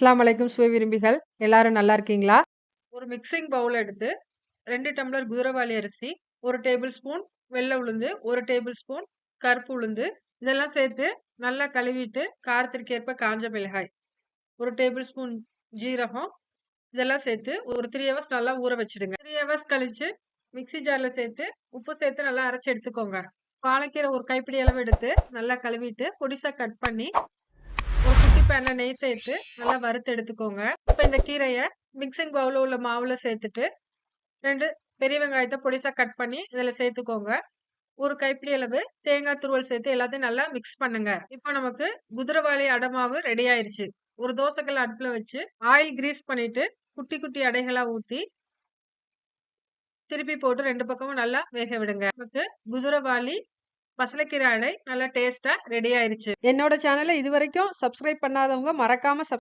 அஸ்லாம் அலைக்கும் சுவை விரும்பிகள். எல்லாரும் நல்லா இருக்கீங்களா? ஒரு மிக்சிங் பவுல் எடுத்து ரெண்டு டம்ளர் குதிரவாளி அரிசி ஒரு டேபிள் ஸ்பூன் வெள்ளை உளுந்து ஒரு டேபிள் ஸ்பூன் கருப்பு உளுந்து இதெல்லாம் சேர்த்து நல்லா கழுவிட்டு காரத்திற்கேற்ப காஞ்ச மிளகாய் ஒரு டேபிள் ஸ்பூன் ஜீரகம் இதெல்லாம் சேர்த்து ஒரு த்ரீ ஹவர்ஸ் நல்லா ஊற வச்சிடுங்க. த்ரீ ஹவர்ஸ் கழிச்சு மிக்ஸி ஜாரில் சேர்த்து உப்பு சேர்த்து நல்லா அரைச்சி எடுத்துக்கோங்க. பாலக்கீரை ஒரு கைப்பிடி அளவு எடுத்து நல்லா கழுவிட்டு பொடிசா கட் பண்ணி பேன்ல நெய் சேர்த்து நல்லா வறுத்து எடுத்துக்கோங்க. இப்போ இந்த கீரையை மிக்சிங் பவுல உள்ள மாவுல சேர்த்துட்டு ரெண்டு பெரிய வெங்காயத்தை பொடிசா கட் பண்ணி இதில் சேர்த்துக்கோங்க. ஒரு கைப்பிடி அளவு தேங்காய் துருவல் சேர்த்து எல்லாத்தையும் நல்லா மிக்ஸ் பண்ணுங்க. இப்போ நமக்கு குதிரவாளி அடமாவு ரெடி ஆயிருச்சு. ஒரு தோசைக்கல் அடுப்புல வச்சு ஆயில் கிரீஸ் பண்ணிட்டு குட்டி குட்டி அடைகளா ஊற்றி திருப்பி போட்டு ரெண்டு பக்கமும் நல்லா வேக விடுங்க. நமக்கு குதிரவாளி பசலைக்கீரை அடை நல்லா டேஸ்ட்டாக ரெடி ஆயிடுச்சு என்னோட சேனலை இது வரைக்கும் சப்ஸ்கிரைப் பண்ணாதவங்க மறக்காம